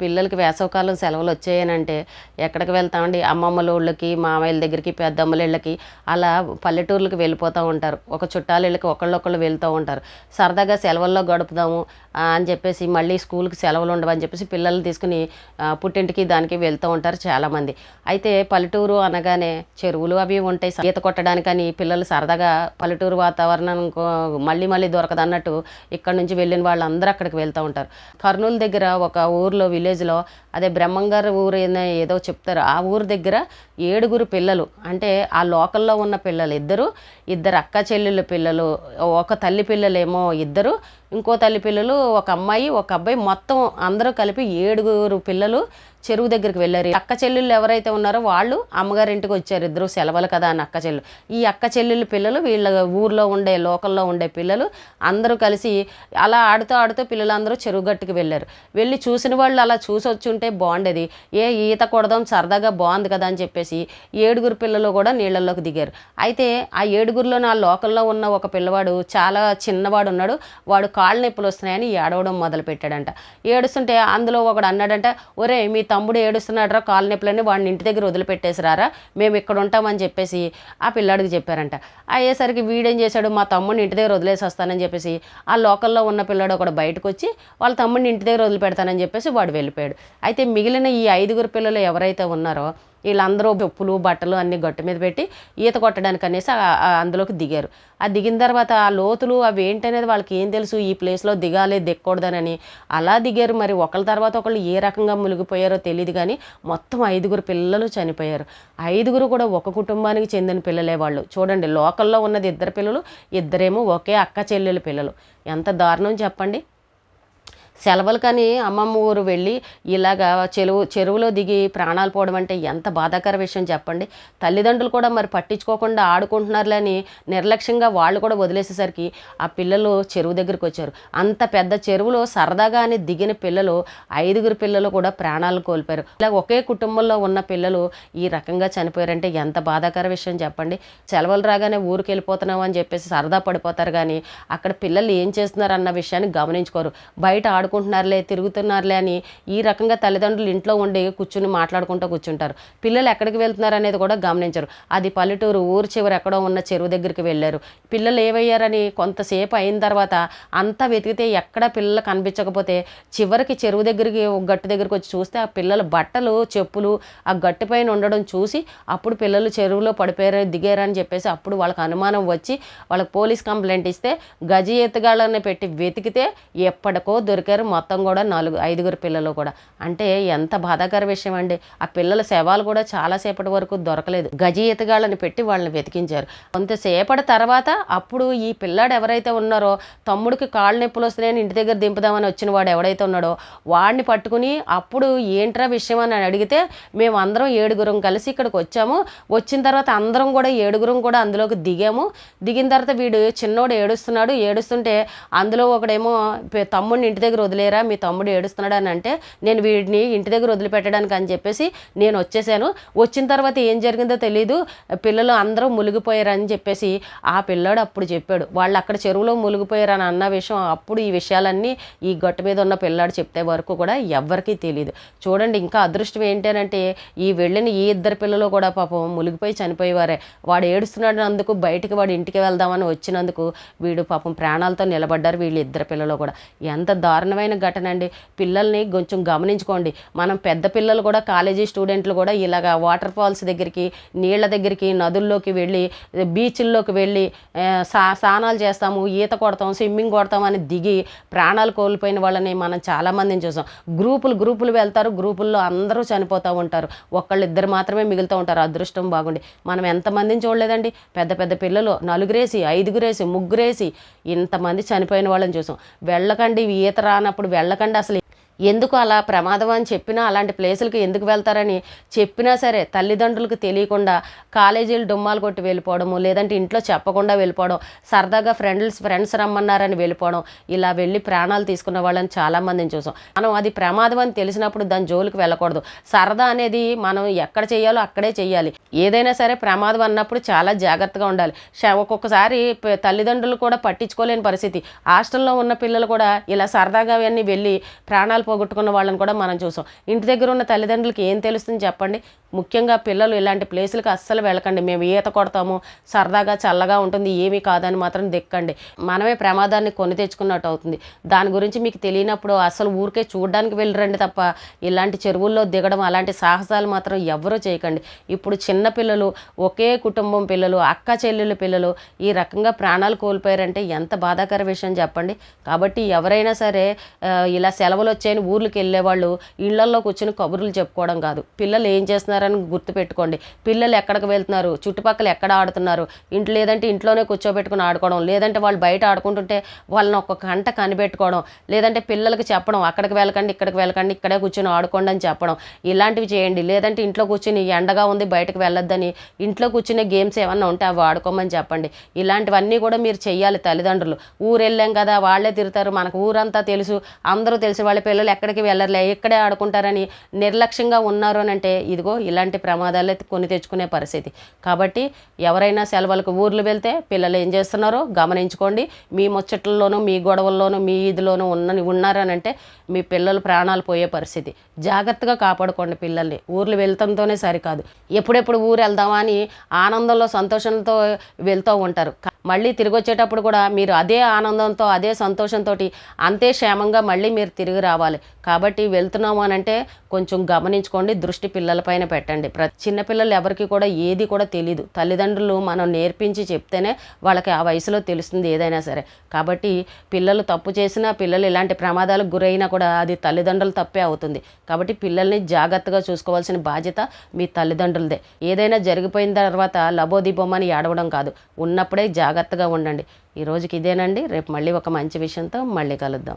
పిల్లలకి వేసవకాలం సెలవులు వచ్చాయనంటే ఎక్కడికి వెళ్తామండి? అమ్మమ్మల ఊళ్ళకి మామయ్యల దగ్గరికి పెద్దమ్మల ఇళ్ళకి అలా పల్లెటూర్లకు వెళ్ళిపోతూ ఉంటారు. ఒక చుట్టాల ఇళ్ళకి ఒకళ్ళొకళ్ళు వెళ్తూ ఉంటారు. సరదాగా సెలవుల్లో గడుపుదాము అని చెప్పేసి మళ్ళీ స్కూల్కి సెలవులు ఉండవని చెప్పేసి పిల్లల్ని తీసుకుని పుట్టింటికి దానికి వెళ్తూ ఉంటారు చాలామంది. అయితే పల్లెటూరు అనగానే చెరువులు అవి ఉంటాయి. ఈత కొట్టడానికని పిల్లలు సరదాగా పల్లెటూరు వాతావరణం మళ్ళీ మళ్ళీ దొరకదు అన్నట్టు ఇక్కడ నుంచి వెళ్ళిన వాళ్ళందరూ అక్కడికి వెళ్తూ ఉంటారు. కర్నూలు దగ్గర ఒక ఊర్లో విలేజ్లో అదే బ్రహ్మంగారు ఊరు ఏదో- ఏదో చెప్తారు ఆ ఊరు దగ్గర ఏడుగురు పిల్లలు అంటే ఆ లోకల్లో ఉన్న పిల్లలు ఇద్దరు ఇద్దరు అక్క చెల్లెళ్ళ పిల్లలు ఒక తల్లి పిల్లలేమో ఇద్దరు ఇంకో తల్లి పిల్లలు ఒక అమ్మాయి ఒక అబ్బాయి మొత్తం అందరూ కలిపి ఏడుగురు పిల్లలు చెరువు దగ్గరికి వెళ్ళారు. ఈ అక్క చెల్లెళ్ళు ఎవరైతే ఉన్నారో వాళ్ళు అమ్మగారింటికి వచ్చారు. ఇద్దరు సెలవులు కదా అని అక్క చెల్లెలు ఈ అక్క చెల్లెళ్ళ పిల్లలు వీళ్ళ ఊర్లో ఉండే లోకల్లో ఉండే పిల్లలు అందరూ కలిసి అలా ఆడుతూ ఆడుతూ పిల్లలందరూ చెరువు గట్టుకు వెళ్ళారు. వెళ్ళి చూసిన వాళ్ళు అలా చూసి వచ్చి ఉంటే బాగుండేది. ఏ ఈత కొడదాం సరదాగా బాగుంది కదా అని చెప్పేసి ఏడుగురు పిల్లలు కూడా నీళ్ళల్లోకి దిగారు. అయితే ఆ ఏడుగురిలో నా లోకల్లో ఉన్న ఒక పిల్లవాడు చాలా చిన్నవాడు ఉన్నాడు. వాడు కాళ్ళ నొప్పులు వస్తున్నాయని ఏడవడం మొదలు పెట్టాడంట ఏడుస్తుంటే అందులో ఒకడు అన్నాడంట ఒరే మీ తమ్ముడు ఏడుస్తున్నాడరా కాళ్ళ నొప్పులని వాడిని ఇంటి దగ్గర వదిలిపెట్టేసిరారా మేము ఇక్కడ ఉంటామని చెప్పేసి ఆ పిల్లాడికి చెప్పారంట. అయ్యేసరికి వీడేం చేశాడు మా తమ్ముడిని ఇంటి దగ్గర వదిలేసి వస్తానని చెప్పేసి ఆ లోకల్లో ఉన్న పిల్లాడు ఒకడు బయటకు వచ్చి వాళ్ళ తమ్ముడిని ఇంటి దగ్గర వదిలిపెడతానని చెప్పేసి వాడు వెళ్ళిపోయాడు. అయితే మిగిలిన ఈ ఐదుగురు పిల్లలు ఎవరైతే ఉన్నారో వీళ్ళందరూ చెప్పులు బట్టలు అన్ని గట్టు మీద పెట్టి ఈత కొట్టడానికి అనేసి అందులోకి దిగారు. ఆ దిగిన తర్వాత ఆ లోతులు అవి ఏంటనేది వాళ్ళకి ఏం తెలుసు? ఈ ప్లేస్లో దిగాలి దిక్కకూడదనని అలా దిగారు. మరి ఒకళ్ళ తర్వాత ఒకళ్ళు ఏ రకంగా మునిగిపోయారో తెలియదు కానీ మొత్తం ఐదుగురు పిల్లలు చనిపోయారు. ఐదుగురు కూడా ఒక కుటుంబానికి చెందిన పిల్లలే వాళ్ళు. చూడండి లోకల్లో ఉన్నది ఇద్దరు పిల్లలు ఇద్దరేమో ఒకే అక్క చెల్లెలు పిల్లలు. ఎంత దారుణం చెప్పండి. సెలవులకని అమ్మమ్మ ఊరు వెళ్ళి ఇలాగా చెరువు చెరువులో దిగి ప్రాణాలు పోవడం అంటే ఎంత బాధాకర విషయం చెప్పండి. తల్లిదండ్రులు కూడా మరి పట్టించుకోకుండా ఆడుకుంటున్నారులని నిర్లక్ష్యంగా వాళ్ళు కూడా వదిలేసేసరికి ఆ పిల్లలు చెరువు దగ్గరికి వచ్చారు. అంత పెద్ద చెరువులో సరదాగా అని దిగిన పిల్లలు ఐదుగురు పిల్లలు కూడా ప్రాణాలు కోల్పోయారు. ఇలా ఒకే కుటుంబంలో ఉన్న పిల్లలు ఈ రకంగా చనిపోయారంటే ఎంత బాధాకర విషయం చెప్పండి. సెలవులు రాగానే ఊరికి వెళ్ళిపోతున్నాం అని చెప్పేసి సరదా పడిపోతారు కానీ అక్కడ పిల్లలు ఏం చేస్తున్నారు అన్న విషయాన్ని గమనించుకోరు. బయట ఆడుకుంటున్నారులే తిరుగుతున్నారులే అని ఈ రకంగా తల్లిదండ్రులు ఇంట్లో ఉండి కూర్చుని మాట్లాడుకుంటూ కూర్చుంటారు. పిల్లలు ఎక్కడికి వెళ్తున్నారు అనేది కూడా గమనించరు. అది పల్లెటూరు ఊరు చివరి ఎక్కడో ఉన్న చెరువు దగ్గరికి వెళ్ళారు. పిల్లలు ఏమయ్యారని కొంతసేపు అయిన తర్వాత అంతా వెతికితే ఎక్కడ పిల్లలు కనిపించకపోతే చివరికి చెరువు దగ్గరికి గట్టు దగ్గరికి వచ్చి చూస్తే ఆ పిల్లల బట్టలు చెప్పులు ఆ గట్టు పైన ఉండడం చూసి అప్పుడు పిల్లలు చెరువులో పడిపోయారు దిగారని చెప్పేసి అప్పుడు వాళ్ళకి అనుమానం వచ్చి వాళ్ళకి పోలీస్ కంప్లైంట్ ఇస్తే గజ ఎత్తుగాళ్ళని పెట్టి వెతికితే ఎప్పటికో దొరికారు మొత్తం కూడా నాలుగు ఐదుగురు పిల్లలు కూడా. అంటే ఎంత బాధాకర విషయం అండి. ఆ పిల్లల శవాలు కూడా చాలాసేపటి వరకు దొరకలేదు. గజి ఎత్తుగాళ్ళని పెట్టి వాళ్ళని వెతికించారు. కొంతసేపటి తర్వాత అప్పుడు ఈ పిల్లాడు ఎవరైతే ఉన్నారో తమ్ముడికి కాళ్ళు నొప్పులు వస్తున్నాయని ఇంటి దగ్గర దింపుదామని వచ్చిన వాడు ఎవడైతే ఉన్నాడో వాడిని పట్టుకుని అప్పుడు ఏంట్రా విషయం అని అడిగితే మేము అందరం ఏడుగురం కలిసి ఇక్కడికి వచ్చాము. వచ్చిన తర్వాత అందరం కూడా ఏడుగురం కూడా అందులోకి దిగాము. దిగిన తర్వాత వీడు చిన్నోడు ఏడుస్తున్నాడు. ఏడుస్తుంటే అందులో ఒకడేమో తమ్ముడిని ఇంటి దగ్గర వదిలేరా? మీ తమ్ముడు ఏడుస్తున్నాడు అని అంటే నేను వీడిని ఇంటి దగ్గర వదిలిపెట్టడానికి అని చెప్పేసి నేను వచ్చేసాను. వచ్చిన తర్వాత ఏం జరిగిందో తెలీదు. పిల్లలు అందరూ మునిగిపోయారని అని చెప్పేసి ఆ పిల్లాడు అప్పుడు చెప్పాడు. వాళ్ళు అక్కడ చెరువులో మునిగిపోయారని అని అన్న విషయం అప్పుడు ఈ విషయాలన్నీ ఈ గొట్ట మీద ఉన్న పిల్లాడు చెప్తే వరకు కూడా ఎవ్వరికీ తెలియదు చూడండి ఇంకా అదృష్టం ఏంటంటే ఈ వెళ్ళిన ఈ ఇద్దరు పిల్లలు కూడా పాపం మునిగిపోయి చనిపోయేవారే. వాడు ఏడుస్తున్నాడు అందుకు బయటికి వాడు ఇంటికి వెళ్దామని వచ్చినందుకు వీడు పాపం ప్రాణాలతో నిలబడ్డారు వీళ్ళు ఇద్దరు పిల్లలు కూడా. ఎంత దారుణమైన ఘటన అండి. పిల్లల్ని కొంచెం గమనించుకోండి. మనం పెద్ద పిల్లలు కూడా కాలేజీ స్టూడెంట్లు కూడా ఇలాగా వాటర్ ఫాల్స్ దగ్గరికి నీళ్ళ దగ్గరికి నదుల్లోకి వెళ్ళి బీచ్ల్లోకి వెళ్ళి సా స్నానాలు చేస్తాము ఈత కొడతాం స్విమ్మింగ్ కొడతాం అని దిగి ప్రాణాలు కోల్పోయిన వాళ్ళని మనం చాలామందిని చూసాం. గ్రూపులు గ్రూపులు వెళ్తారు గ్రూపుల్లో అందరూ చనిపోతూ ఉంటారు. ఒకళ్ళు ఇద్దరు మాత్రమే మిగులుతూ ఉంటారు. అదృష్టం బాగుండి. మనం ఎంతమందిని చూడలేదండి? పెద్ద పెద్ద పిల్లలు నలుగురేసి ఐదుగురేసి ముగ్గురేసి ఇంతమంది చనిపోయిన వాళ్ళని చూసాం. వెళ్ళకండి ఈత రానప్పుడు వెళ్ళకండి అసలు ఎందుకు అలా ప్రమాదం అని చెప్పినా అలాంటి ప్లేసులకి ఎందుకు వెళ్తారని చెప్పినా సరే తల్లిదండ్రులకు తెలియకుండా కాలేజీలు డుమ్మాలు కొట్టి వెళ్ళిపోవడము లేదంటే ఇంట్లో చెప్పకుండా వెళ్ళిపోవడం సరదాగా ఫ్రెండ్స్ ఫ్రెండ్స్ రమ్మన్నారని వెళ్ళిపోవడం ఇలా వెళ్ళి ప్రాణాలు తీసుకున్న వాళ్ళని చాలామందిని చూసాం. మనం అది ప్రమాదం అని తెలిసినప్పుడు దాని జోలికి వెళ్ళకూడదు. సరదా అనేది మనం ఎక్కడ చేయాలో అక్కడే చేయాలి. ఏదైనా సరే ప్రమాదం అన్నప్పుడు చాలా జాగ్రత్తగా ఉండాలి. ఒక్కొక్కసారి తల్లిదండ్రులు కూడా పట్టించుకోలేని పరిస్థితి. హాస్టల్లో ఉన్న పిల్లలు కూడా ఇలా సరదాగా అవన్నీ వెళ్ళి ప్రాణాలు ప్రాణాలు పోగొట్టుకున్న వాళ్ళని కూడా మనం చూసాం. ఇంటి దగ్గర ఉన్న తల్లిదండ్రులకి ఏం తెలుస్తుంది చెప్పండి? ముఖ్యంగా పిల్లలు ఇలాంటి ప్లేసులకు అస్సలు వెళ్ళకండి. మేము ఈత కొడతాము సరదాగా చల్లగా ఉంటుంది ఏమీ కాదని మాత్రం దిక్కండి. మనమే ప్రమాదాన్ని కొని తెచ్చుకున్నట్టు అవుతుంది. దాని గురించి మీకు తెలియనప్పుడు అసలు ఊరికే చూడడానికి వెళ్ళరండి తప్ప ఇలాంటి చెరువుల్లో దిగడం అలాంటి సాహసాలు మాత్రం ఎవరూ చేయకండి. ఇప్పుడు చిన్న పిల్లలు ఒకే కుటుంబం పిల్లలు అక్క చెల్లెళ్ళ పిల్లలు ఈ రకంగా ప్రాణాలు కోల్పోయారంటే ఎంత బాధాకర విషయం చెప్పండి. కాబట్టి ఎవరైనా సరే ఇలా సెలవులు వచ్చాయని ఊర్లకు వెళ్ళేవాళ్ళు ఇళ్ళల్లో కూర్చొని కబుర్లు చెప్పుకోవడం కాదు. పిల్లలు ఏం చేస్తున్నారు? చేస్తున్నారని గుర్తుపెట్టుకోండి. పిల్లలు ఎక్కడికి వెళ్తున్నారు? చుట్టుపక్కల ఎక్కడ ఆడుతున్నారు? ఇంట్లో లేదంటే ఇంట్లోనే కూర్చోబెట్టుకుని ఆడుకోవడం లేదంటే వాళ్ళు బయట ఆడుకుంటుంటే వాళ్ళని ఒక గంట కనిపెట్టుకోవడం లేదంటే పిల్లలకి చెప్పడం అక్కడికి వెళ్ళకండి ఇక్కడికి వెళ్ళకండి ఇక్కడే కూర్చొని ఆడుకోండి అని చెప్పడం. ఇలాంటివి చేయండి. లేదంటే ఇంట్లో కూర్చొని ఎండగా ఉంది బయటకు వెళ్ళొద్దని ఇంట్లో కూర్చునే గేమ్స్ ఏమన్నా ఉంటే అవి ఆడుకోమని చెప్పండి. ఇలాంటివన్నీ కూడా మీరు చెయ్యాలి తల్లిదండ్రులు. ఊరు వెళ్ళాం కదా వాళ్ళే తిరుగుతారు. మనకు ఊరంతా తెలుసు. అందరూ తెలుసు వాళ్ళ పిల్లలు ఎక్కడికి వెళ్ళరులే ఇక్కడే ఆడుకుంటారని నిర్లక్ష్యంగా ఉన్నారు అని అంటే ఇదిగో ఇలాంటి ప్రమాదాలు కొని తెచ్చుకునే పరిస్థితి. కాబట్టి ఎవరైనా సెలవులకు ఊర్లు వెళ్తే పిల్లలు ఏం చేస్తున్నారో గమనించుకోండి. మీ ముచ్చట్లలోనూ మీ గొడవల్లోనూ మీ ఇదిలోనూ ఉన్న ఉన్నారనంటే మీ పిల్లలు ప్రాణాలు పోయే పరిస్థితి. జాగ్రత్తగా కాపాడుకోండి పిల్లల్ని. ఊర్లు వెళ్తంతోనే సరికాదు. ఎప్పుడెప్పుడు ఊరు వెళ్దామా అని ఆనందంలో సంతోషంతో వెళ్తూ ఉంటారు. మళ్ళీ తిరిగి వచ్చేటప్పుడు కూడా మీరు అదే ఆనందంతో అదే సంతోషంతో అంతే క్షేమంగా మళ్ళీ మీరు తిరిగి రావాలి. కాబట్టి వెళ్తున్నాము అని అంటే కొంచెం గమనించుకోండి దృష్టి పిల్లలపైన పెట్టండి. ప్ర చిన్నపిల్లలు ఎవరికి కూడా ఏది కూడా తెలియదు తల్లిదండ్రులు మనం నేర్పించి చెప్తేనే వాళ్ళకి ఆ వయసులో తెలుస్తుంది ఏదైనా సరే. కాబట్టి పిల్లలు తప్పు చేసినా పిల్లలు ఇలాంటి ప్రమాదాలకు గురైనా కూడా అది తల్లిదండ్రులు తప్పే అవుతుంది. కాబట్టి పిల్లల్ని జాగ్రత్తగా చూసుకోవాల్సిన బాధ్యత మీ తల్లిదండ్రులదే. ఏదైనా జరిగిపోయిన తర్వాత లబోదిబొమ్మని ఏడవడం కాదు. ఉన్నప్పుడే జాగ్రత్తగా ఉండండి. ఈ రోజుకి ఇదేనండి. రేపు మళ్ళీ ఒక మంచి విషయంతో మళ్ళీ కలుద్దాం.